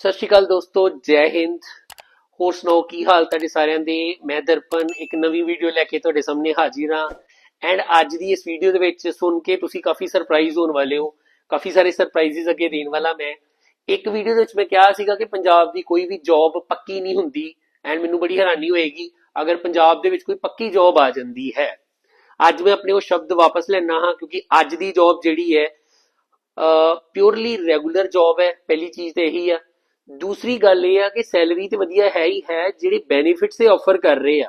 ਸਤਿ ਸ਼੍ਰੀ ਅਕਾਲ ਦੋਸਤੋ, ਜੈ ਹਿੰਦ। ਹੋਰ ਸੁਣਾਓ, ਕੀ ਹਾਲ ਤੁਹਾਡੇ ਸਾਰਿਆਂ ਦੇ? ਮੈਂ ਦਰਪਨ, ਇੱਕ ਨਵੀਂ ਵੀਡੀਓ ਲੈ ਕੇ ਤੁਹਾਡੇ ਸਾਹਮਣੇ ਹਾਜ਼ਰ ਹਾਂ। ਐਂਡ ਅੱਜ ਦੀ ਇਸ ਵੀਡੀਓ ਦੇ ਵਿੱਚ ਸੁਣ ਕੇ ਤੁਸੀਂ ਕਾਫੀ ਸਰਪ੍ਰਾਈਜ਼ ਹੋਣ ਵਾਲੇ ਹੋ। ਕਾਫੀ ਸਾਰੇ ਸਰਪ੍ਰਾਈਜ਼ਸ ਅੱਗੇ ਦੇਣ ਵਾਲਾ ਮੈਂ। ਇੱਕ ਵੀਡੀਓ ਦੇ ਵਿੱਚ ਮੈਂ ਕਿਹਾ ਸੀਗਾ ਕਿ ਪੰਜਾਬ ਦੀ ਕੋਈ ਵੀ ਜੌਬ ਪੱਕੀ ਨਹੀਂ ਹੁੰਦੀ ਐਂਡ ਮੈਨੂੰ ਬੜੀ ਹੈਰਾਨੀ ਹੋਏਗੀ ਅਗਰ ਪੰਜਾਬ ਦੇ ਵਿੱਚ ਕੋਈ ਪੱਕੀ ਜੌਬ ਆ ਜਾਂਦੀ ਹੈ। ਅੱਜ ਮੈਂ ਆਪਣੇ ਉਹ ਸ਼ਬਦ ਵਾਪਸ ਲੈਣਾ ਹਾਂ ਕਿਉਂਕਿ ਅੱਜ ਦੀ ਜੌਬ ਜਿਹੜੀ ਹੈ ਪਿਓਰਲੀ ਰੈਗੂਲਰ ਜੌਬ ਹੈ। ਪਹਿਲੀ ਚੀਜ਼ ਤੇ ਇਹੀ ਆ ਦੂਸਰੀ ਗੱਲ ਇਹ ਆ ਕਿ ਸੈਲਰੀ ਤੇ ਵਧੀਆ ਹੈ ਹੀ ਹੈ, ਜਿਹੜੇ ਬੈਨੀਫਿਟਸ ਇਹ ਆਫਰ ਕਰ ਰਹੇ ਆ।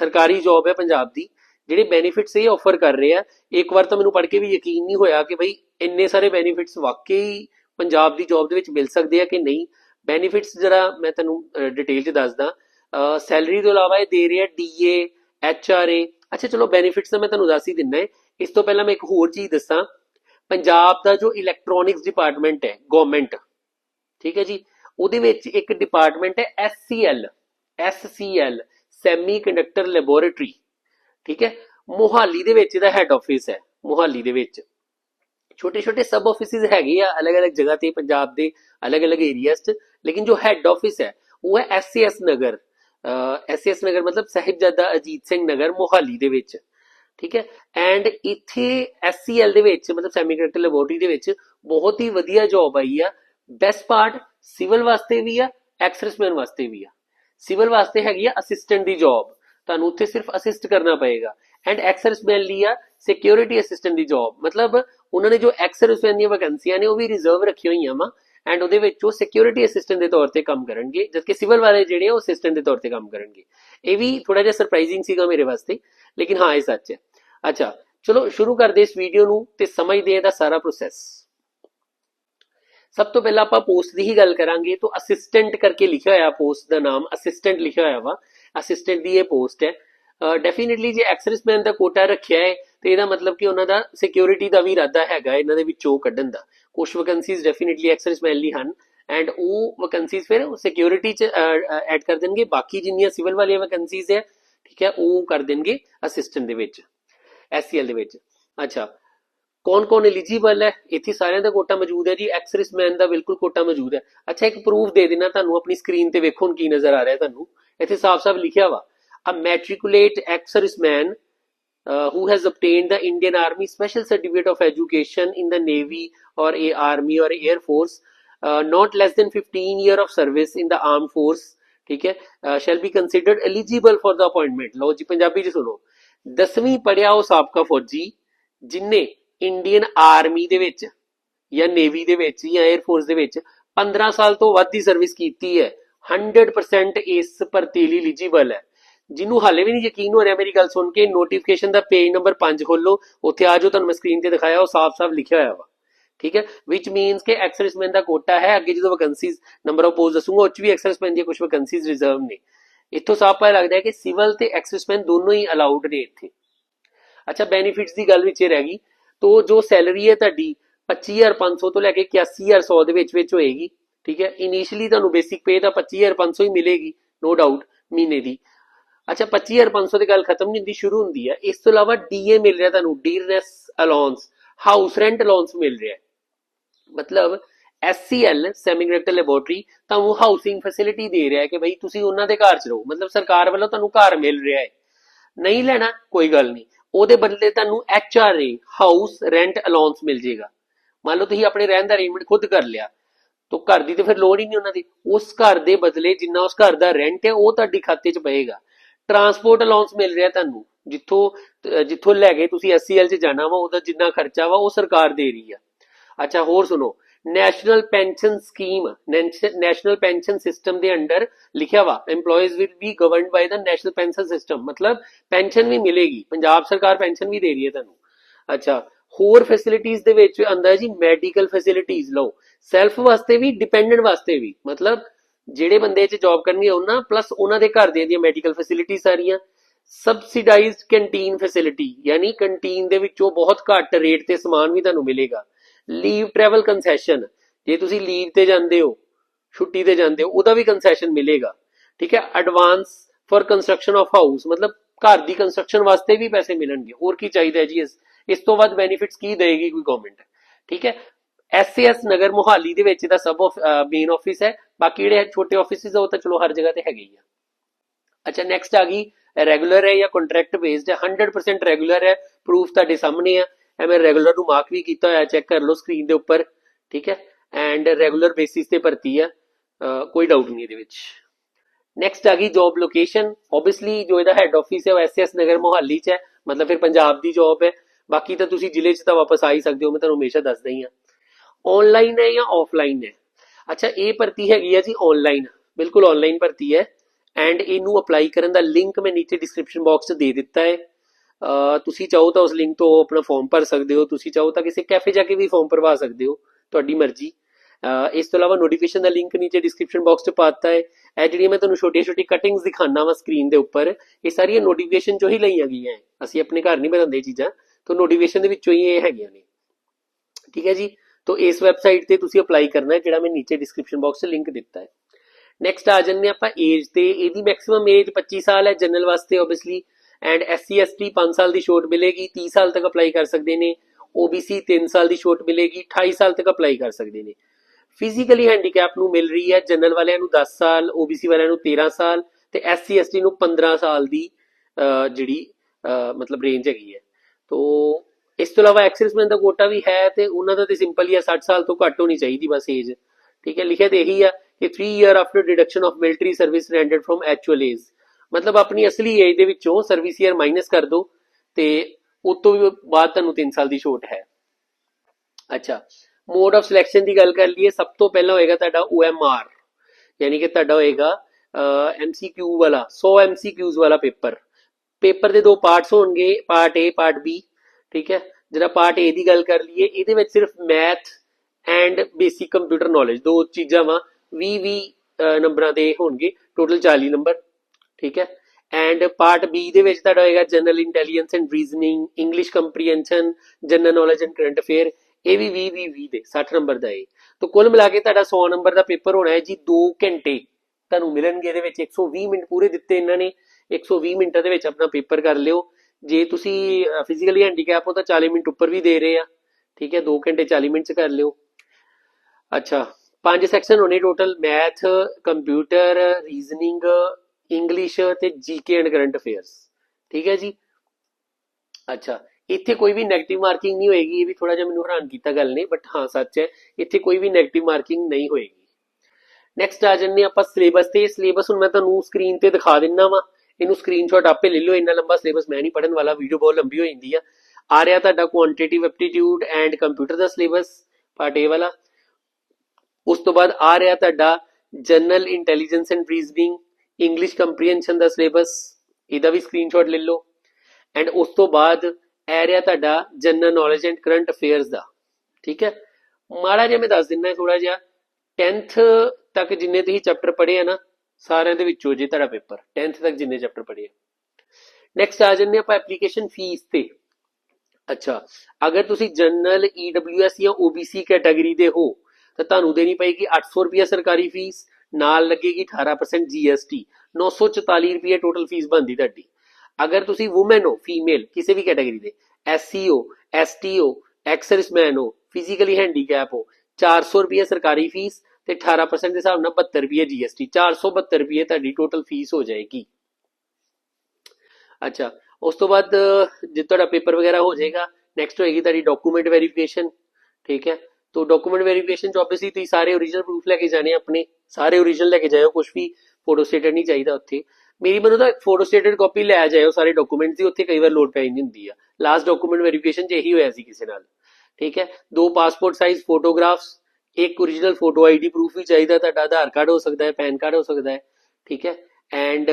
ਸਰਕਾਰੀ ਜੌਬ ਹੈ ਪੰਜਾਬ ਦੀ, ਜਿਹੜੇ ਬੈਨੀਫਿਟਸ ਇਹ ਆਫਰ ਕਰ ਰਹੇ ਆ, ਇੱਕ ਵਾਰ ਤਾਂ ਮੈਨੂੰ ਪੜ੍ਹ ਕੇ ਵੀ ਯਕੀਨ ਨਹੀਂ ਹੋਇਆ ਕਿ ਬਈ ਇੰਨੇ ਸਾਰੇ ਬੈਨੀਫਿਟਸ ਵਾਕਈ ਪੰਜਾਬ ਦੀ ਜੌਬ ਦੇ ਵਿੱਚ ਮਿਲ ਸਕਦੇ ਆ ਕਿ ਨਹੀਂ। ਬੈਨੀਫਿਟਸ ਜਰਾ ਮੈਂ ਤੁਹਾਨੂੰ ਡਿਟੇਲ 'ਚ ਦੱਸਦਾ। ਸੈਲਰੀ ਤੋਂ ਇਲਾਵਾ ਇਹ ਦੇ ਰਿਹਾ ਡੀਏ ਐਚਆਰਏ ਅੱਛਾ, ਚਲੋ ਬੈਨੀਫਿਟਸ ਤਾਂ ਮੈਂ ਤੁਹਾਨੂੰ ਦੱਸ ਹੀ ਦਿੰਦਾ ਹੈ ਇਸ ਤੋਂ ਪਹਿਲਾਂ ਮੈਂ ਇੱਕ ਹੋਰ ਚੀਜ਼ ਦੱਸਾਂ। ਪੰਜਾਬ ਦਾ ਜੋ ਇਲੈਕਟ੍ਰੋਨਿਕਸ ਡਿਪਾਰਟਮੈਂਟ ਹੈ ਗਵਰਨਮੈਂਟ ਠੀਕ ਹੈ ਜੀ? ਉਹਦੇ ਵਿੱਚ ਇੱਕ ਡਿਪਾਰਟਮੈਂਟ ਹੈ SCL SCL semiconductor laboratory ਠੀਕ ਹੈ? ਮੋਹਾਲੀ ਦੇ ਵਿੱਚ ਇਹਦਾ ਹੈੱਡ ਆਫਿਸ ਹੈ, ਮੋਹਾਲੀ ਦੇ ਵਿੱਚ। ਛੋਟੇ ਛੋਟੇ ਸਬ ਆਫਿਸਿਸ ਹੈਗੇ ਆ, ਅਲੱਗ-ਅਲੱਗ ਜਗ੍ਹਾ ਤੇ ਪੰਜਾਬ ਦੇ ਅਲੱਗ-ਅਲੱਗ ਏਰੀਆਸ 'ਚ, ਲੇਕਿਨ ਜੋ ਹੈੱਡ ਆਫਿਸ ਹੈ, ਉਹ ਹੈ ਐਸਸੀਐਸ ਨਗਰ। ਐਸਸੀਐਸ ਨਗਰ ਮਤਲਬ ਸਾਹਿਬਜ਼ਾਦਾ ਅਜੀਤ ਸਿੰਘ ਨਗਰ, ਮੋਹਾਲੀ ਦੇ ਵਿੱਚ, ਠੀਕ ਹੈ? ਐਂਡ ਇੱਥੇ ਐਸਸੀਐਲ ਦੇ ਵਿੱਚ, ਮਤਲਬ ਸੈਮੀਕੰਡਕਟਰ ਲੈਬੋਰੇਟਰੀ ਦੇ ਵਿੱਚ ਬਹੁਤ ਹੀ ਵਧੀਆ ਜੌਬ ਆਈ ਆ। ਬੈਸਟ ਪਾਰਟ ਸਿਵਲ ਵਾਸਤੇ ਵੀ ਆ ਐਕਸਰਸਮੈਨ ਵਾਸਤੇ ਵੀ ਆ। ਸਿਵਲ ਵਾਸਤੇ ਹੈਗੀ ਆ ਅਸਿਸਟੈਂਟ ਦੀ ਜੌਬ ਤੁਹਾਨੂੰ ਉੱਥੇ ਸਿਰਫ ਅਸਿਸਟ ਕਰਨਾ ਪਏਗਾ। ਐਂਡ ਐਕਸਰਸਮੈਨ ਲਈ ਆ ਸਿਕਿਉਰਿਟੀ ਅਸਿਸਟੈਂਟ ਦੀ ਜੌਬ ਮਤਲਬ ਉਹਨਾਂ ਨੇ ਜੋ ਐਕਸਰਸਮੈਨ ਦੀਆਂ ਵੈਕੈਂਸੀਆਂ ਨੇ, ਉਹ ਵੀ ਰਿਜ਼ਰਵ ਰੱਖੀਆਂ ਹੋਈਆਂ ਵਾ। ਐਂਡ ਉਹਦੇ ਵਿੱਚ ਉਹ ਸਿਕਿਉਰਿਟੀ ਅਸਿਸਟੈਂਟ ਦੇ ਤੌਰ ਤੇ ਕੰਮ ਕਰਨਗੇ, ਜਦਕਿ ਸਿਵਲ ਵਾਲੇ ਜਿਹੜੇ ਆ, ਉਹ ਅਸਿਸਟੈਂਟ ਦੇ ਤੌਰ ਤੇ ਕੰਮ ਕਰਨਗੇ। ਇਹ ਵੀ ਥੋੜਾ ਜਿਹਾ ਸਰਪ੍ਰਾਈਜ਼ਿੰਗ ਸੀਗਾ ਮੇਰੇ ਵਾਸਤੇ, ਲੇਕਿਨ ਹਾਂ, ਇਹ ਸੱਚ ਹੈ। ਅੱਛਾ, ਚਲੋ ਸ਼ੁਰੂ ਕਰਦੇ ਇਸ ਵੀਡੀਓ ਨੂੰ ਤੇ ਸਮਝਦੇ ਹਾਂ ਇਹਦਾ ਸਾਰਾ ਪ੍ਰੋਸੈਸ ਸਭ ਤੋਂ ਪਹਿਲਾਂ ਆਪਾਂ ਪੋਸਟ ਦੀ ਹੀ ਗੱਲ ਕਰਾਂਗੇ। ਤਾਂ ਅਸਿਸਟੈਂਟ ਕਰਕੇ ਲਿਖਿਆ ਹੋਇਆ ਪੋਸਟ ਦਾ ਨਾਮ ਅਸਿਸਟੈਂਟ ਲਿਖਿਆ ਹੋਇਆ ਵਾ। ਅਸਿਸਟੈਂਟ ਦੀ ਇਹ ਪੋਸਟ ਹੈ। ਡੈਫੀਨਿਟਲੀ ਜੇ ਐਕਸਰਸਮੈਨ ਦਾ ਕੋਟਾ ਰੱਖਿਆ ਹੈ, ਤੇ ਇਹਦਾ ਮਤਲਬ ਕਿ ਉਹਨਾਂ ਦਾ ਸਿਕਿਉਰਿਟੀ ਦਾ ਵੀ ਇਰਾਦਾ ਹੈਗਾ ਇਹਨਾਂ ਦੇ ਵਿੱਚੋਂ ਕੱਢਣ ਦਾ। ਕੁਝ ਵੈਕੈਂਸੀਜ਼ ਡੈਫੀਨਿਟਲੀ ਐਕਸਰਸਮੈਨ ਲਈ ਹਨ। ਐਂਡ ਉਹ ਵੈਕੈਂਸੀਜ਼ ਫਿਰ ਸਿਕਿਉਰਿਟੀ ਚ ਐਡ ਕਰ ਦੇਣਗੇ। ਬਾਕੀ ਜਿੰਨੀਆਂ ਸਿਵਲ ਵਾਲੀਆਂ ਵੈਕੈਂਸੀਜ਼ ਹੈ, ਠੀਕ ਹੈ, ਉਹ ਕਰ ਦੇਣਗੇ ਅਸਿਸਟੈਂਟ ਦੇ ਵਿੱਚ ਐਸਸੀਐਲ ਦੇ ਵਿੱਚ। ਅੱਛਾ ਕੌਣ ਕੌਣ ਐਲੀਜੀਬਲ ਹੈ ਇੱਥੇ ਸਾਰਿਆਂ ਦਾ ਕੋਟਾ ਮੌਜੂਦ ਹੈ ਜੀ ਐਕਸਰਸਮੈਨ ਦਾ ਬਿਲਕੁਲ ਕੋਟਾ ਮੌਜੂਦ ਹੈ ਅੱਛਾ ਇੱਕ ਪ੍ਰੂਫ ਦੇ ਦੇਣਾ ਤੁਹਾਨੂੰ ਆਪਣੀ ਸਕਰੀਨ ਤੇ ਵੇਖੋ ਹੁਣ ਕੀ ਨਜ਼ਰ ਆ ਰਿਹਾ ਤੁਹਾਨੂੰ ਇੱਥੇ ਸਾਫ਼-ਸਾਫ਼ ਲਿਖਿਆ ਵਾ a matriculate ex-serviceman uh, who has obtained the Indian Army Special Certificate of Education in the Navy or a Army or Air Force, uh, not less than 15 year of service in the armed force, ਠੀਕ ਹੈ uh, shall be considered eligible for the appointment. ਲਓ ਜੀ ਪੰਜਾਬੀ ਚ ਸੁਣੋ ਦਸਵੀਂ ਪੜਿਆ ਉਹ ਸਾਬਕਾ ਫੌਜੀ ਜਿਨੇ ਇੰਡੀਅਨ ਆਰਮੀ ਦੇ ਵਿੱਚ ਜਾਂ ਨੇਵੀ ਦੇ ਵਿੱਚ ਜਾਂ 에ਅਰ ਫੋਰਸ ਦੇ ਵਿੱਚ 15 ਸਾਲ ਤੋਂ ਵੱਧ ਦੀ ਸਰਵਿਸ ਕੀਤੀ ਹੈ। 100% ਇਸ ਭਰਤੀ ਐਲੀਜੀਬਲ ਹੈ। ਜਿਹਨੂੰ ਹਾਲੇ ਵੀ ਨਹੀਂ ਯਕੀਨ ਹੋ ਰਿਹਾ ਮੇਰੀ ਗੱਲ ਸੁਣ ਕੇ ਨੋਟੀਫਿਕੇਸ਼ਨ ਦਾ ਪੇਜ ਨੰਬਰ 5 ਖੋਲੋ ਉੱਥੇ ਆ ਜੋ ਤੁਹਾਨੂੰ ਮੈਂ ਸਕਰੀਨ ਤੇ ਦਿਖਾਇਆ, ਉਹ ਸਾਫ਼-ਸਾਫ਼ ਲਿਖਿਆ ਹੋਇਆ ਵਾ। ਠੀਕ ਹੈ? ਵਿਚ ਮੀਨਸ ਕਿ ਐਕਸਰਸਮੈਨ ਦਾ ਕੋਟਾ ਹੈ। ਅੱਗੇ ਜਦੋਂ ਵੈਕੈਂਸੀਜ਼ ਨੰਬਰ ਆਫ ਪੋਸਟ ਦੱਸੂਗਾ ਉਹ ਵੀ ਐਕਸਰਸਮੈਨ ਦੀਆਂ ਕੁਝ ਵੈਕੈਂਸੀਜ਼ ਰਿਜ਼ਰਵ ਨੇ। ਇੱਥੋਂ ਸਾਫ਼ ਪਤਾ ਲੱਗਦਾ ਹੈ ਕਿ ਸਿਵਲ ਤੇ ਐਕਸਰਸਮੈਨ ਦੋਨੋਂ ਹੀ ਅਲਾਉਡ ਨੇ ਇੱਥੇ। ਅੱਛਾ ਬੈਨੀਫਿਟਸ ਦੀ ਗੱਲ ਵਿੱਚ ਇਹ ਰਹਿ ਗਈ। ਤੋ ਜੋ ਸੈਲਰੀ ਹੈ ਤੁਹਾਡੀ 25500 ਤੋਂ ਲੈ ਕੇ 81100 ਦੇ ਵਿੱਚ ਵਿੱਚ ਹੋਏਗੀ, ਠੀਕ ਹੈ? ਇਨੀਸ਼ੀਅਲੀ ਤੁਹਾਨੂੰ ਬੇਸਿਕ ਪੇ ਤਾਂ 25500 ਹੀ ਮਿਲੇਗੀ ਨੋ ਡਾਊਟ ਮਹੀਨੇ ਦੀ। ਅੱਛਾ 25500 ਦੀ ਗੱਲ ਖਤਮ ਨਹੀਂ ਹੁੰਦੀ, ਸ਼ੁਰੂ ਹੁੰਦੀ ਹੈ। ਇਸ ਤੋਂ ਇਲਾਵਾ ਡੀਏ ਮਿਲ ਰਿਹਾ ਤੁਹਾਨੂੰ dearness allowance house rent allowance ਮਿਲ ਰਿਹਾ ਮਤਲਬ SCL ਸੈਮੀ ਕੰਡਕਟਰ ਤੁਹਾਨੂੰ ਹਾਊਸਿੰਗ ਫੈਸਿਲਿਟੀ ਦੇ ਰਿਹਾ ਹੈ ਕਿ ਬਈ ਤੁਸੀਂ ਉਹਨਾਂ ਦੇ ਘਰ 'ਚ ਰਹੋ। ਮਤਲਬ ਸਰਕਾਰ ਵੱਲੋਂ ਤੁਹਾਨੂੰ ਘਰ ਮਿਲ ਰਿਹਾ ਹੈ। ਨਹੀਂ ਲੈਣਾ, ਕੋਈ ਗੱਲ ਨਹੀਂ। ਉਹਦੇ ਬਦਲੇ ਤੁਹਾਨੂੰ HRA ਹਾਊਸ ਰੈਂਟ ਅਲਾਉਂਸ ਮਿਲ ਜੇਗਾ ਮੰਨ ਲਓ ਤੁਸੀਂ ਆਪਣੇ ਰਹਿਣ ਦਾ ਅਰੇਂਜਮੈਂਟ ਖੁਦ ਕਰ ਲਿਆ, ਤਾਂ ਘਰ ਦੀ ਤੇ ਫਿਰ ਲੋੜ ਹੀ ਨਹੀਂ ਉਹਨਾਂ ਦੀ। ਉਸ ਘਰ ਦੇ ਬਦਲੇ ਜਿੰਨਾ ਉਸ ਘਰ ਦਾ ਰੈਂਟ ਹੈ, ਉਹ ਤੁਹਾਡੀ ਖਾਤੇ 'ਚ ਪਏਗਾ। ਟਰਾਂਸਪੋਰਟ ਅਲਾਉਂਸ ਮਿਲ ਰਿਹਾ ਤੁਹਾਨੂੰ। ਜਿੱਥੋਂ ਜਿੱਥੋਂ ਲੈ ਕੇ ਤੁਸੀਂ ਐਸਸੀਐਲ 'ਚ ਜਾਣਾ ਵਾ, ਉਹਦਾ ਜਿੰਨਾ ਖਰਚਾ ਵਾ, ਉਹ ਸਰਕਾਰ ਦੇ ਰਹੀ ਆ। ਅੱਛਾ, ਹੋਰ ਸੁਣੋ। National pension scheme national pension system ਦੇ ਅੰਡਰ ਲਿਖਿਆ ਵਾ, EMPLOYEES will be governed by the national pension system ਮਤਲਬ ਪੈਨਸ਼ਨ ਵੀ ਮਿਲੇਗੀ, ਪੰਜਾਬ ਸਰਕਾਰ ਪੈਨਸ਼ਨ ਵੀ ਦੇ ਰਹੀ ਹੈ ਤੁਹਾਨੂੰ। ਅੱਛਾ, ਹੋਰ ਫੈਸਿਲਿਟੀਆਂ ਦੇ ਵਿੱਚ ਆਂਦਾ ਜੀ ਮੈਡੀਕਲ ਫੈਸਿਲਿਟੀਆਂ ਲਓ ਸੈਲਫ ਵਾਸਤੇ ਵੀ ਡਿਪੈਂਡੈਂਟ ਵਾਸਤੇ ਵੀ, ਮਤਲਬ ਜਿਹੜੇ ਬੰਦੇ 'ਚ ਜੌਬ ਕਰਨਗੇ ਉਹਨਾਂ ਪਲੱਸ ਉਹਨਾਂ ਦੇ ਘਰ ਦੀਆਂ ਮੈਡੀਕਲ ਫੈਸਿਲਿਟੀਆਂ ਸਾਰੀਆਂ ਸਬਸਿਡਾਈਜ਼ਡ ਕੈਂਟੀਨ ਫੈਸਿਲਿਟੀ ਯਾਨੀ ਕੰਟੀਨ ਦੇ ਵਿੱਚੋਂ ਬਹੁਤ ਘੱਟ ਰੇਟ ਤੇ ਸਮਾਨ ਵੀ ਤੁਹਾਨੂੰ ਮਿਲੇਗਾ। ਲੀਵ ਟਰੈਵਲ ਕੰਸੈਸ਼ਨ ਜੇ ਤੁਸੀਂ ਲੀਵ ਤੇ ਜਾਂਦੇ ਹੋ, ਛੁੱਟੀ ਤੇ ਜਾਂਦੇ ਹੋ, ਉਹਦਾ ਵੀ ਕੰਸੈਸ਼ਨ ਮਿਲੇਗਾ। ਠੀਕ ਹੈ? Advance for construction of house ਮਤਲਬ ਘਰ ਦੀ ਕੰਸਟਰਕਸ਼ਨ ਵਾਸਤੇ ਵੀ ਪੈਸੇ ਮਿਲਣਗੇ। ਹੋਰ ਕੀ ਚਾਹੀਦਾ ਹੈ ਜੀ ਇਸ? ਇਸ ਤੋਂ ਵੱਧ ਬੈਨੀਫਿਟਸ ਕੀ ਦੇਗੀ ਕੋਈ ਗਵਰਨਮੈਂਟ ਠੀਕ ਹੈ? ਐਸਐਸ ਨਗਰ ਮੋਹਾਲੀ ਦੇ ਵਿੱਚ ਇਹਦਾ ਸਬ ਮੇਨ ਆਫਿਸ ਹੈ। ਬਾਕੀ ਜਿਹੜੇ ਛੋਟੇ ਆਫਿਸਿਸ ਉਹ ਤਾਂ ਚਲੋ ਹਰ ਜਗ੍ਹਾ ਤੇ ਹੈਗੇ ਹੀ ਆ। ਅੱਛਾ ਨੈਕਸਟ ਆ ਗਈ। ਰੈਗੂਲਰ ਹੈ ਜਾਂ ਕੰਟਰੈਕਟ ਬੇਸਡ ਹੈ? 100% ਰੈਗੂਲਰ ਹੈ। ਪ੍ਰੂਫ ਤੁਹਾਡੇ ਸਾਹਮਣੇ ਆ। ਇਹ ਮੈਂ ਰੈਗੂਲਰ ਨੂੰ ਮਾਰਕ ਵੀ ਕੀਤਾ ਹੋਇਆ ਚੈੱਕ ਕਰ ਲਓ ਸਕਰੀਨ ਦੇ ਉੱਪਰ, ਠੀਕ ਹੈ? ਐਂਡ ਰੈਗੂਲਰ ਬੇਸਿਸ ਤੇ ਭਰਤੀ ਆ ਕੋਈ ਡਾਊਟ ਨਹੀਂ ਇਹਦੇ ਵਿੱਚ। ਨੈਕਸਟ ਆ ਗਈ ਜੌਬ ਲੋਕੇਸ਼ਨ ਓਬਵੀਅਸਲੀ ਜੋ ਇਹਦਾ ਹੈੱਡ ਆਫਿਸ ਹੈ ਉਹ ਐਸਐਸ ਨਗਰ ਮੋਹਾਲੀ ਚ ਹੈ, ਮਤਲਬ ਫਿਰ ਪੰਜਾਬ ਦੀ ਜੌਬ ਹੈ। ਬਾਕੀ ਤਾਂ ਤੁਸੀਂ ਜ਼ਿਲ੍ਹੇ 'ਚ ਤਾਂ ਵਾਪਸ ਆ ਹੀ ਸਕਦੇ ਹੋ, ਮੈਂ ਤੁਹਾਨੂੰ ਹਮੇਸ਼ਾ ਦੱਸਦਾ ਹੀ ਹਾਂ ਆਨਲਾਈਨ ਹੈ ਜਾਂ ਆਫਲਾਈਨ ਹੈ? ਅੱਛਾ, ਇਹ ਭਰਤੀ ਹੈਗੀ ਹੈ ਜੀ ਆਨਲਾਈਨ ਬਿਲਕੁਲ ਆਨਲਾਈਨ ਭਰਤੀ ਹੈ। ਐਂਡ ਇਹਨੂੰ ਅਪਲਾਈ ਕਰਨ ਦਾ ਲਿੰਕ ਮੈਂ ਨੀਚੇ ਡਿਸਕ੍ਰਿਪਸ਼ਨ ਬਾਕਸ 'ਚ ਦੇ ਦਿੱਤਾ ਹੈ। ਤੁਸੀਂ ਚਾਹੋ ਤਾਂ ਉਸ ਲਿੰਕ ਤੋਂ ਆਪਣਾ ਫਾਰਮ ਭਰ ਸਕਦੇ ਹੋ ਤੁਸੀਂ ਚਾਹੋ ਤਾਂ ਕਿਸੇ ਕੈਫੇ ਜਾ ਕੇ ਵੀ ਫਾਰਮ ਭਰਵਾ ਸਕਦੇ ਹੋ ਤੁਹਾਡੀ ਮਰਜ਼ੀ। ਇਸ ਤੋਂ ਇਲਾਵਾ ਨੋਟੀਫਿਕੇਸ਼ਨ ਦਾ ਲਿੰਕ ਨੀਚੇ ਡਿਸਕ੍ਰਿਪਸ਼ਨ ਬਾਕਸ 'ਚ ਪਾਤਾ ਹੈ। ਇਹ ਜਿਹੜੀਆਂ ਮੈਂ ਤੁਹਾਨੂੰ ਛੋਟੀਆਂ ਛੋਟੀ ਕਟਿੰਗਸ ਦਿਖਾਣਾ ਵਾ ਸਕਰੀਨ ਦੇ ਉੱਪਰ ਇਹ ਸਾਰੀਆਂ ਨੋਟੀਫਿਕੇਸ਼ਨ ਚੋਂ ਹੀ ਲਈਆਂ ਗਈਆਂ ਅਸੀਂ ਆਪਣੇ ਘਰ ਨਹੀਂ ਬਣਾਉਂਦੇ ਚੀਜ਼ਾਂ ਤਾਂ ਨੋਟੀਫਿਕੇਸ਼ਨ ਦੇ ਵਿੱਚੋਂ ਹੀ ਇਹ ਹੈਗੀਆਂ ਨੇ। ਠੀਕ ਹੈ ਜੀ? ਤਾਂ ਇਸ ਵੈਬਸਾਈਟ ਤੇ ਤੁਸੀਂ ਅਪਲਾਈ ਕਰਨਾ ਹੈ ਜਿਹੜਾ ਮੈਂ ਨੀਚੇ ਡਿਸਕ੍ਰਿਪਸ਼ਨ ਬਾਕਸ 'ਚ ਲਿੰਕ ਦਿੱਤਾ ਹੈ। ਨੈਕਸਟ ਆ ਜੰਨੇ ਆਪਾਂ ਏਜ ਤੇ। ਇਹਦੀ ਮੈਕਸਿਮਮ ਏਜ 25 ਸਾਲ ਹੈ ਜਨਰਲ ਵਾਸਤੇ ਓਬਵੀਅਸਲੀ ਐਂਡ ਐਸਸੀ ਐਸਟੀ 5 ਸਾਲ ਦੀ ਛੋਟ ਮਿਲੇਗੀ 30 ਸਾਲ ਤੱਕ ਅਪਲਾਈ ਕਰ ਸਕਦੇ ਨੇ। OBC 3 ਸਾਲ ਦੀ ਛੋਟ ਮਿਲੇਗੀ 28 ਸਾਲ ਤੱਕ ਅਪਲਾਈ ਕਰ ਸਕਦੇ ਨੇ। ਫਿਜ਼ੀਕਲੀ ਹੈਂਡੀਕੈਪ ਨੂੰ ਮਿਲ ਰਹੀ ਹੈ ਜਨਰਲ ਵਾਲਿਆਂ ਨੂੰ 10 ਸਾਲ OBC ਵਾਲਿਆਂ ਨੂੰ 13 ਸਾਲ ਤੇ SC ST ਨੂੰ 15 ਸਾਲ ਦੀ ਜਿਹੜੀ ਮਤਲਬ ਰੇਂਜ ਹੈਗੀ ਹੈ। ਤੋ ਇਸ ਤੋਂ ਇਲਾਵਾ ਐਕਸਰਸਾਈਜ਼ਮੈਨ ਦਾ ਕੋਟਾ ਵੀ ਹੈ ਤੇ ਉਹਨਾਂ ਦਾ ਤੇ ਸਿੰਪਲ ਹੀ ਹੈ 60 ਸਾਲ ਤੋਂ ਘੱਟ ਹੋਣੀ ਚਾਹੀਦੀ ਬਸ ਏਜ ਠੀਕ ਹੈ, ਲਿਖਿਆ ਤੇ ਇਹੀ ਆ ਕਿ 3 year after deduction of military service rendered from actual age ਮਤਲਬ ਆਪਣੀ ਅਸਲੀ ਏਜ ਦੇ ਵਿੱਚੋਂ ਸਰਵਿਸ ਈਅਰ ਮਾਈਨਸ ਕਰ ਦਿਓ ਤੇ ਉਸ ਤੋਂ ਬਾਅਦ ਤੁਹਾਨੂੰ 3 ਸਾਲ ਦੀ ਛੋਟ ਹੈ। ਅੱਛਾ ਮੋਡ ਆਫ ਸਿਲੈਕਸ਼ਨ ਦੀ ਗੱਲ ਕਰ ਲਈਏ, ਸਭ ਤੋਂ ਪਹਿਲਾਂ ਹੋਏਗਾ ਤੁਹਾਡਾ OMR ਯਾਨੀ ਕਿ ਤੁਹਾਡਾ ਹੋਏਗਾ MCQ ਵਾਲਾ 100 MCQs ਵਾਲਾ ਪੇਪਰ। ਪੇਪਰ ਦੇ ਦੋ ਪਾਰਟਸ ਹੋਣਗੇ ਪਾਰਟ A ਪਾਰਟ B, ਠੀਕ ਹੈ? ਜਿਹੜਾ ਪਾਰਟ A ਦੀ ਗੱਲ ਕਰ ਲਈਏ, ਇਹਦੇ ਵਿੱਚ ਸਿਰਫ math and basic computer knowledge ਦੋ ਚੀਜ਼ਾਂ ਵਾ 20 20 ਨੰਬਰਾਂ ਦੇ ਹੋਣਗੇ ਟੋਟਲ 40 ਨੰਬਰ। ਠੀਕ ਹੈ? ਐਂਡ ਪਾਰਟ ਬੀ ਦੇ ਵਿੱਚ ਤੁਹਾਡਾ ਹੋਏਗਾ general intelligence and reasoning English comprehension general knowledge and current affair ਇਹ ਵੀ 20 20 20 ਦੇ 60 ਨੰਬਰ ਦਾ ਹੈ ਤਾਂ ਕੁੱਲ ਮਿਲਾ ਕੇ ਤੁਹਾਡਾ 100 ਨੰਬਰ ਦਾ ਪੇਪਰ ਹੋਣਾ ਹੈ ਜੀ 2 ਘੰਟੇ। ਤੁਹਾਨੂੰ ਮਿਲਣਗੇ ਇਹਦੇ ਵਿੱਚ 120 ਮਿੰਟ ਪੂਰੇ ਦਿੱਤੇ ਇਹਨਾਂ ਨੇ 120 ਮਿੰਟਾਂ ਦੇ ਵਿੱਚ ਆਪਣਾ ਪੇਪਰ ਕਰ ਲਿਓ। ਜੇ ਤੁਸੀਂ ਫਿਜ਼ੀਕਲੀ ਹੈਂਡੀਕੈਪ ਹੋ ਤਾਂ 40 ਮਿੰਟ ਉੱਪਰ ਵੀ ਦੇ ਰਹੇ ਆ। ਠੀਕ ਹੈ? 2 ਘੰਟੇ 40 ਮਿੰਟ ਚ ਕਰ ਲਿਓ। ਅੱਛਾ, ਪੰਜ ਸੈਕਸ਼ਨ ਹੋਣੇ total math computer reasoning English ਤੇ ਜੀਕੇ ਐਂਡ ਕਰੰਟ ਅਫੇਅਰਸ ਠੀਕ ਹੈ ਜੀ? ਅੱਛਾ, ਇੱਥੇ ਕੋਈ ਵੀ 네ਗੇਟਿਵ ਮਾਰਕਿੰਗ ਨਹੀਂ ਹੋਏਗੀ, ਇਹ ਵੀ ਥੋੜਾ ਜਿਹਾ ਮੈਨੂੰ ਹੈਰਾਨ ਕੀਤਾ ਗੱਲ ਨੇ ਬਟ ਹਾਂ, ਸੱਚ ਹੈ, ਇੱਥੇ ਕੋਈ ਵੀ 네ਗੇਟਿਵ ਮਾਰਕਿੰਗ ਨਹੀਂ ਹੋਏਗੀ। ਨੈਕਸਟ ਆ ਜੰਨੇ ਆਪਾਂ ਸਿਲੇਬਸ ਤੇ। ਸਿਲੇਬਸ ਹੁਣ ਮੈਂ ਤੁਹਾਨੂੰ ਸਕਰੀਨ ਤੇ ਦਿਖਾ ਦਿੰਨਾ ਵਾ। ਇਹਨੂੰ ਸਕਰੀਨਸ਼ਾਟ ਆਪੇ ਲੈ ਲਓ, ਇੰਨਾ ਲੰਬਾ ਸਿਲੇਬਸ ਮੈਂ ਨਹੀਂ ਪੜਨ ਵਾਲਾ ਵੀਡੀਓ ਬਹੁਤ ਲੰਬੀ ਹੋ ਜਾਂਦੀ ਆ। ਆ ਰਿਹਾ ਤੁਹਾਡਾ ਕੁਆਂਟੀਟਿਵ ਐਪਟੀਟਿਊਡ ਐਂਡ ਕੰਪਿਊਟਰ ਦਾ ਸਿਲੇਬਸ ਪਾਰਟ A ਵਾਲਾ। ਉਸ ਤੋਂ ਬਾਅਦ ਆ ਰਿਹਾ ਤੁਹਾਡਾ general intelligence and reasoning English comprehension the syllabus ਇਹਦਾ ਵੀ ਸਕਰੀਨਸ਼ਾਟ ਲੈ ਲਓ। ਐਂਡ ਉਸ ਤੋਂ ਬਾਅਦ ਆ ਤੁਹਾਡਾ general knowledge and current affairs ਦਾ। ਠੀਕ ਹੈ? ਮਾੜਾ ਜਿਹਾ ਮੈਂ ਦੱਸ ਦਿੰਦਾ ਥੋੜਾ ਜਿਹਾ। 10th ਤੱਕ ਜਿੰਨੇ ਤੁਸੀਂ ਚੈਪਟਰ ਪੜ੍ਹੇ ਆ ਨਾ, ਸਾਰਿਆਂ ਦੇ ਵਿੱਚੋਂ ਜੇ ਤੁਹਾਡਾ ਪੇਪਰ 10th ਤੱਕ ਜਿੰਨੇ ਚੈਪਟਰ ਪੜ੍ਹੇ ਆ। ਨੈਕਸਟ ਆ ਜੰਨੇ ਆਪਾਂ ਐਪਲੀਕੇਸ਼ਨ ਫੀਸ ਤੇ। ਅੱਛਾ, ਅਗਰ ਤੁਸੀਂ ਜਨਰਲ EWS ਜਾਂ OBC ਕੈਟਾਗਰੀ ਦੇ ਹੋ, ਤਾਂ ਤੁਹਾਨੂੰ ਦੇਣੀ ਪਏਗੀ 800 ਰੁਪਏ ਸਰਕਾਰੀ ਫੀਸ ਨਾਲ ਲੱਗੇਗੀ 18% GST 944 ਰੁਪਏ ਟੋਟਲ ਫੀਸ ਬਣਦੀ ਤੁਹਾਡੀ। ਅਗਰ ਤੁਸੀਂ ਔਮਨ ਹੋ ਫੀਮੇਲ ਕਿਸੇ ਵੀ ਕੈਟਾਗਰੀ ਦੇ SCO STO ਐਕਸਰਸਮੈਨ ਹੋ ਫਿਜ਼ੀਕਲੀ ਹੈਂਡੀਕੈਪ ਹੋ 400 ਰੁਪਏ ਸਰਕਾਰੀ ਫੀਸ ਤੇ 18% ਦੇ ਹਿਸਾਬ ਨਾਲ 72 ਰੁਪਏ GST 472 ਰੁਪਏ ਤੁਹਾਡੀ ਟੋਟਲ ਫੀਸ ਹੋ ਜਾਏਗੀ। ਅੱਛਾ, ਉਸ ਤੋਂ ਬਾਅਦ, ਜੇ ਤੁਹਾਡਾ ਪੇਪਰ ਵਗੈਰਾ ਹੋ ਜਾਏਗਾ ਨੈਕਸਟ ਹੋਏਗੀ ਤੁਹਾਡੀ ਡਾਕੂਮੈਂਟ ਵੈਰੀਫਿਕੇਸ਼ਨ ਠੀਕ ਹੈ? ਤੋ ਡਾਕੂਮੈਂਟ ਵੈਰੀਫਿਕੇਸ਼ਨ ਚ ਆਬਵੀਅਸਲੀ ਤੁਸੀਂ ਸਾਰੇ ਓਰੀਜਨਲ ਪ੍ਰੂਫ ਲੈ ਕੇ ਜਾਣੇ ਆ ਆਪਣੇ, ਸਾਰੇ ਓਰੀਜਨਲ ਲੈ ਕੇ ਜਾਇਓ ਕੁਝ ਵੀ ਫੋਟੋ ਸਟੇਟਡ ਨਹੀਂ ਚਾਹੀਦਾ ਉੱਥੇ। ਮੇਰੀ ਮੈਨੂੰ ਤਾਂ ਫੋਟੋ ਸਟੇਟਡ ਕਾਪੀ ਲੈ ਜਾਇਓ, ਸਾਰੇ ਡਾਕੂਮੈਂਟਸ ਦੀ, ਉੱਥੇ ਕਈ ਵਾਰ ਲੋਡ ਪੈ ਜਾਂਦੀ ਹੁੰਦੀ ਆ। ਲਾਸਟ ਡਾਕੂਮੈਂਟ ਵੈਰੀਫਿਕੇਸ਼ਨ ਚ ਇਹੀ ਹੋਇਆ ਸੀ ਕਿਸੇ ਨਾਲ। ਠੀਕ ਹੈ? ਦੋ ਪਾਸਪੋਰਟ ਸਾਈਜ਼ ਫੋਟੋਗ੍ਰਾਫਸ ਇੱਕ ਓਰੀਜਨਲ ਫੋਟੋ ਆਈਡੀ ਪ੍ਰੂਫ ਵੀ ਚਾਹੀਦਾ, ਤੁਹਾਡਾ ਆਧਾਰ ਕਾਰਡ ਹੋ ਸਕਦਾ ਹੈ, ਪੈਨ ਕਾਰਡ ਹੋ ਸਕਦਾ ਹੈ। ਠੀਕ ਹੈ? ਐਂਡ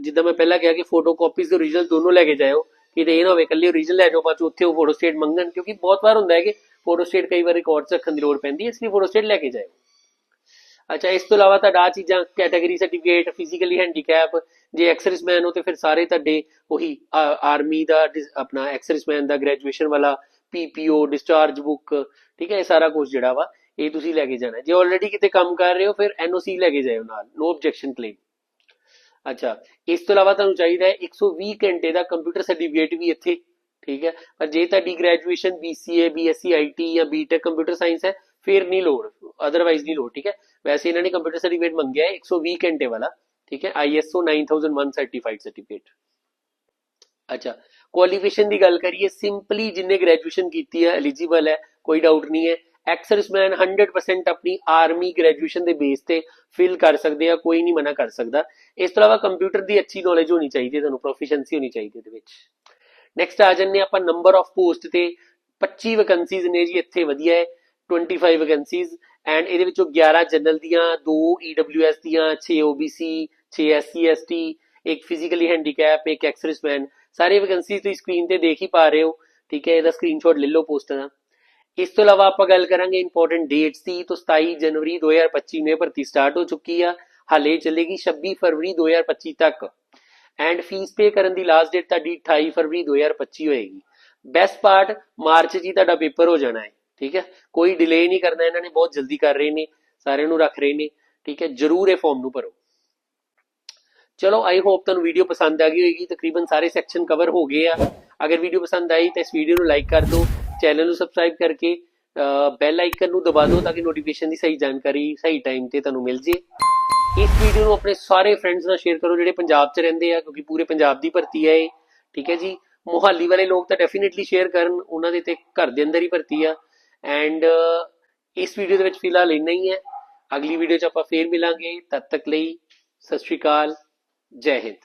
ਜਿੱਦਾਂ ਮੈਂ ਪਹਿਲਾਂ ਕਿਹਾ ਕਿ ਫੋਟੋ ਕਾਪੀਜ਼ ਤੇ ਓਰੀਜਨਲ ਦੋਨੋਂ ਲੈ ਕੇ ਜਾਇਓ। ਕਿਤੇ ਇਹ ਨਾ ਹੋਵੇ, ਇਕੱਲੀ ਓਰੀਜਨਲ ਲੈ ਜਾਓ, ਬਾਅਦ ਉੱਥੇ ਉਹ ਫੋਟੋ ਸਟੇਟ ਮੰਗਣ, ਕਿਉਂਕਿ ਬਹੁਤ ਵਾਰ ਹੁੰਦਾ ਹੈ ਕਿ ਫੋਟੋ ਸਟੇਟ ਕਈ ਵਾਰ ਰਿਕਾਰਡ ਰੱਖਣ ਦੀ ਲੋੜ ਪੈਂਦੀ ਹੈ, ਇਸ ਲਈ ਫੋਟੋ ਸਟੇਟ ਲੈ ਕੇ ਜਾਇਓ। ਅੱਛਾ, ਇਸ ਤੋਂ ਇਲਾਵਾ ਤੁਹਾਡਾ ਆਹ ਚੀਜ਼ਾਂ ਕੈਟਾਗਰੀ ਸਰਟੀਫਿਕੇਟ ਫਿਜ਼ੀਕਲੀ ਹੈਂਡੀਕੈਪ ਜੇ ਐਕਸਰਸਾਈਜ਼ਮੈਨ ਹੋ ਤੇ ਫਿਰ ਸਾਰੇ ਤੁਹਾਡੇ ਉਹੀ ਆਰਮੀ ਦਾ ਆਪਣਾ ਐਕਸਰਸਾਈਜ਼ਮੈਨ ਦਾ ਗ੍ਰੈਜੂਏਸ਼ਨ ਵਾਲਾ ਪੀਪੀਓ ਡਿਸਚਾਰਜ ਬੁੱਕ ਠੀਕ ਹੈ, ਇਹ ਸਾਰਾ ਕੁਝ ਜਿਹੜਾ ਵਾ, ਇਹ ਤੁਸੀਂ ਲੈ ਕੇ ਜਾਣਾ ਜੇ ਆਲਰੇਡੀ ਕਿਤੇ ਕੰਮ ਕਰ ਰਹੇ ਹੋ, ਫਿਰ ਐਨਓਸੀ ਲੈ ਕੇ ਜਾਇਓ ਨਾਲ ਨੋ ਆਬਜੈਕਸ਼ਨ ਕਲੇਮ ਅੱਛਾ, ਇਸ ਤੋਂ ਇਲਾਵਾ ਤੁਹਾਨੂੰ ਚਾਹੀਦਾ ਹੈ 120 ਘੰਟੇ ਦਾ ਕੰਪਿਊਟਰ ਸਰਟੀਫਿਕੇਟ ਵੀ ਇੱਥੇ, ਠੀਕ ਹੈ? ਪਰ ਜੇ ਤੁਹਾਡੀ ਗ੍ਰੈਜੂਏਸ਼ਨ BCA BSc IT ਜਾਂ BTech ਕੰਪਿਊਟਰ ਸਾਇੰਸ ਹੈ, ਫਿਰ ਨਹੀਂ ਲੋੜ ਅਦਰਵਾਈਜ਼ ਨਹੀਂ ਲੋੜ, ਠੀਕ ਹੈ? ਵੈਸੇ ਇਹਨਾਂ ਨੇ ਕੰਪਿਊਟਰ ਸਰਟੀਫਿਕੇਟ ਮੰਗਿਆ ਹੈ 120 ਘੰਟੇ ਵਾਲਾ, ਠੀਕ ਹੈ? ISO 9001 ਸਰਟੀਫਾਈਡ ਸਰਟੀਫਿਕੇਟ ਅੱਛਾ ਕੁਆਲੀਫਿਕੇਸ਼ਨ ਦੀ ਗੱਲ ਕਰੀਏ ਸਿੰਪਲੀ ਜਿੰਨੇ ਗ੍ਰੈਜੂਏਸ਼ਨ ਕੀਤੀ ਹੈ ਐਲੀਜੀਬਲ ਹੈ, ਕੋਈ ਡਾਊਟ ਨਹੀਂ ਹੈ। ਐਕਸ 100% ਆਪਣੀ ਆਰਮੀ ਗ੍ਰੈਜੂਏਸ਼ਨ ਦੇ ਬੇਸ ਤੇ ਫਿਲ ਕਰ ਸਕਦੇ ਆ, ਕੋਈ ਨਹੀਂ ਮਨਾ ਕਰ ਸਕਦਾ। ਇਸ ਤੋਂ ਇਲਾਵਾ ਕੰਪਿਊਟਰ ਦੀ ਅੱਛੀ ਨੌਲੇਜ ਹੋਣੀ ਚਾਹੀਦੀ ਹੈ ਤੁਹਾਨੂੰ ਪ੍ਰੋਫੀਸ਼ੀਐਂਸੀ ਹੋਣੀ ਚਾਹੀਦੀ ਹੈ ਇਹਦੇ ਵਿੱਚ। ਨੈਕਸਟ ਆ ਜੰਨੇ ਆਪਾਂ ਨੰਬਰ ਆਫ ਪੋਸਟ ਤੇ। 25 ਵੈਕੈਂਸੀਜ਼ ਨੇ ਜੀ, ਇੱਥੇ ਵਧੀਆ ਹੈ 25 ਵੈਕੈਂਸੀਜ਼ ਐਂਡ ਇਹਦੇ ਵਿੱਚੋਂ 11 ਜਨਰਲ ਦੀਆਂ 2 EWS ਦੀਆਂ 6 OBC 6 SC ST ਇੱਕ ਫਿਜ਼ੀਕਲੀ ਹੈਂਡੀਕੈਪ ਇੱਕ ਐਕਸਰਸਮੈਨ ਸਾਰੇ ਵੈਕੈਂਸੀਜ਼ ਤੁਸੀਂ ਸਕਰੀਨ ਤੇ ਦੇਖ ਹੀ ਪਾ ਰਹੇ ਹੋ। ਠੀਕ ਹੈ, ਇਹਦਾ ਸਕਰੀਨਸ਼ਾਟ ਲੈ ਲਓ ਪੋਸਟ ਦਾ। ਇਸ ਤੋਂ ਇਲਾਵਾ ਆਪਾਂ ਗੱਲ ਕਰਾਂਗੇ ਇੰਪੋਰਟੈਂਟ ਡੇਟਸ ਦੀ, ਤਾਂ 27 ਜਨਵਰੀ 2025 ਨੂੰ ਇਹ ਭਰਤੀ ਸਟਾਰਟ ਹੋ ਚੁੱਕੀ ਆ, ਹਾਲੇ ਚੱਲੇਗੀ 26 ਫਰਵਰੀ 2025 ਤੱਕ। ਐਂਡ ਫੀਸ ਪੇ ਕਰਨ ਦੀ ਲਾਸਟ ਡੇਟ ਤੁਹਾਡੀ 28 ਫਰਵਰੀ 2025 ਹੋਏਗੀ। ਬੈਸਟ ਪਾਰਟ ਮਾਰਚ 'ਚ ਹੀ ਤੁਹਾਡਾ ਪੇਪਰ ਹੋ ਜਾਣਾ ਹੈ, ਠੀਕ ਹੈ? ਕੋਈ ਡਿਲੇ ਨਹੀਂ ਕਰਨਾ, ਇਹਨਾਂ ਨੇ ਬਹੁਤ ਜਲਦੀ ਕਰ ਰਹੇ ਨੇ, ਸਾਰਿਆਂ ਨੂੰ ਰੱਖ ਰਹੇ ਨੇ, ਠੀਕ ਹੈ? ਜਰੂਰ ਇਹ ਫਾਰਮ ਨੂੰ ਭਰੋ। ਚਲੋ ਆਈ ਹੋਪ ਤੁਹਾਨੂੰ ਵੀਡੀਓ ਪਸੰਦ ਆ ਗਈ ਹੋਏਗੀ, ਤਕਰੀਬਨ ਸਾਰੇ ਸੈਕਸ਼ਨ ਕਵਰ ਹੋ ਗਏ ਆ। ਅਗਰ ਵੀਡੀਓ ਪਸੰਦ ਆਈ ਤਾਂ ਇਸ ਵੀਡੀਓ ਨੂੰ ਲਾਈਕ ਕਰ ਦਿਓ। ਚੈਨਲ ਨੂੰ ਸਬਸਕ੍ਰਾਈਬ ਕਰਕੇ ਬੈਲ ਆਈਕਨ ਨੂੰ ਦਬਾ ਦਿਓ ਤਾਂ ਕਿ ਨੋਟੀਫਿਕੇਸ਼ਨ ਦੀ ਸਹੀ ਜਾਣਕਾਰੀ ਸਹੀ ਟਾਈਮ ਤੇ ਤੁਹਾਨੂੰ ਮਿਲ ਜੇ। ਇਸ ਵੀਡੀਓ ਨੂੰ ਆਪਣੇ ਸਾਰੇ ਫਰੈਂਡਸ ਨਾਲ ਸ਼ੇਅਰ ਕਰੋ ਜਿਹੜੇ ਪੰਜਾਬ 'ਚ ਰਹਿੰਦੇ ਆ, ਕਿਉਂਕਿ ਪੂਰੇ ਪੰਜਾਬ ਦੀ ਭਰਤੀ ਹੈ ਇਹ। ਠੀਕ ਹੈ ਜੀ? ਮੁਹਾਲੀ ਵਾਲੇ ਲੋਕ ਤਾਂ ਡੈਫੀਨਿਟਲੀ ਸ਼ੇਅਰ ਕਰਨ, ਉਹਨਾਂ ਦੇ ਤੇ ਘਰ ਦੇ ਅੰਦਰ ਹੀ ਭਰਤੀ ਆ। ਐਂਡ ਇਸ ਵੀਡੀਓ ਦੇ ਵਿੱਚ ਫਿਲਹਾਲ ਇੰਨਾ ਹੀ ਹੈ। ਅਗਲੀ ਵੀਡੀਓ 'ਚ ਆਪਾਂ ਫੇਰ ਮਿਲਾਂਗੇ। ਤਦ ਤੱਕ ਲਈ, ਸਤਿ ਸ਼੍ਰੀ ਅਕਾਲ। ਜੈ ਹਿੰਦ।